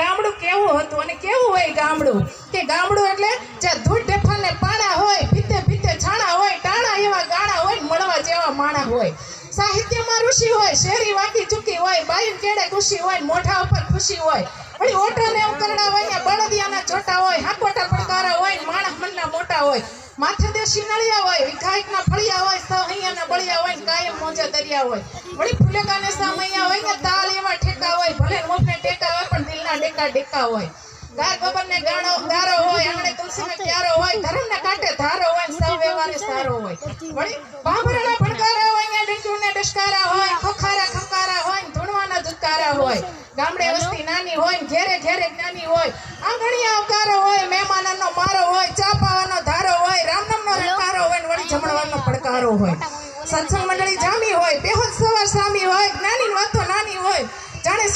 ગામડું કેવું હતું અને કેવું હોય ગામડું? કે ગામડું એટલે જ્યાં ધૂળ ઢેફાને પાણા હોય, ભીતે ભીતે છાણા હોય, ટાણા એવા ગાણા હોય મળવા જેવા માણા હોય. સાહિત્યમાં ઋષિ હોય, શેરી વાંકી ચૂકી હોય, બાયું કેડે ખુશી હોય ને મોઢા ઉપર ખુશી હોય. વળી ઓઠા ને ઉકરડા હોય ને બળદિયાના ચોટા હોય હાકોટા પડકારા હોય ને માણસ મનના મોટા હોય. માથે દેશી નળિયા હોય વિધાયકના ફળિયા હોય સૌ અહીંયાના બળિયા હોય ને કાયમ મોજા દરિયા હોય. વળી ફૂલેકાને સામૈયા હોય ને તાલ એવા ઠેકા હોય, ભલે મોફને દિલના ડેકા હોય. ગાર ગોબરને ગાણો ગારો હોય આંગણે તુલસીને ક્યારો હોય ધર્મને કાંઠે ધારો હોય સૌ વ્યવહારે સારો હોય. વળી ભાંભરાના ભણકારા હોય ને ડીંડું ને ડસકારા હોય ખોખારા ખંકારા હોય ને ધૂણવાના ધુતકારા હોય. ગામડે વસ્તી નાની હોય ઘેરે ઘેરે જ્ઞાની હોય. આંગણી આવકારો હોય મહેમાનનો મારો હોય ચા પાવાનો ધારો હોય રામનામનો રંકારો હોય ને વળી જમણવાનો પડકારો હોય. સત્સંગ મંડળી જામી હોય બેહોદ સવાર સામી હોય જ્ઞાની વાતો નાની હોય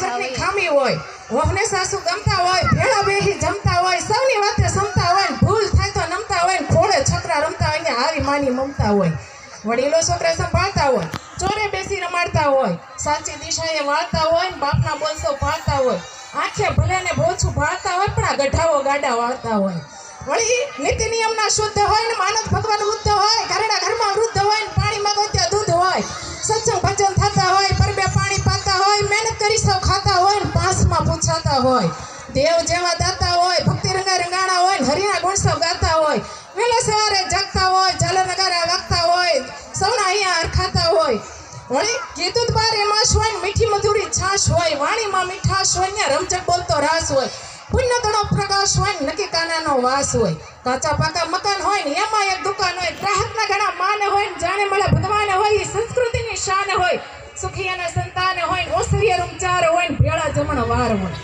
જાણે ખામી હોય, વહને સાસુ ગમતા હોય, ભેળા બેહી જમતા હોય, સૌની વાતે સમતા હોય ભૂલ થાય તો નમતા હોય ખોળે છોકરા રમતા હોય ને માની મમતા હોય. વડીલો છોકરા સંભાળતા હોય, ચોરે બેસી રમાડતા હોય, સાચી દિશાએ વાળતા હોય બાપના બોલસો ભાળતા હોય, આંખે ભલે ને ભોછું ભાળતા હોય પણ આ ગઢાઓ ગાડા વાળતા હોય. વળી નીતિ નિયમના શુદ્ધ હોય ને માનવ ભગવાન મહેનત કરી સૌ ખાતા હોય ને પૂછાતા હોય. દેવ જેવા દાતા હોય, ભક્તિ રંગા રંગાણા હોય હરિના ગુણસવ ગાતા હોય. વહેલા સવારે જાગતા હોય ઝાલર નગારા વાગતા હોય સૌના અહીંયા હરખાતા હોય. વળી કીધું બાર એમાં હોય મીઠી મધુરી છાશ હોય, વાણીમાં મીઠાશ હોય ને રમચક બોલતો રાસ હોય. પુણ્ય તણો પ્રકાશ હોય ને નક્કી કાનાનો વાસ હોય. કાચા પાકા મકાન હોય ને એમાં એક દુકાન હોય. ગ્રાહકના ઘણા માન હોય ને જાણે મળે ભગવાન હોય, એ સંસ્કૃતિની શાન હોય. સુખી અને રૂમચાર હોય ને ભેળા જમણ વાર હોય.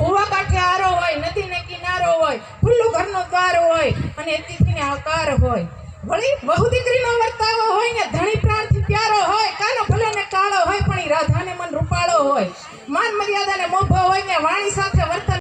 ઉવા કાંઠે આરો હોય નદીને કિનારો હોય, ખુલ્લું ઘરનો દ્વાર હોય અને તિથિને આકાર હોય. વળી બહુ દીકરીનો વર્તાવો હોય ને ધણી પ્રાણથી પ્યારો હોય, કાનો ભલે ને કાળો હોય, પણ ઈ રાધાને મન રૂપાળો હોય. માન મર્યાદાને મોભો હોય ને વાણી સાથે વર્તન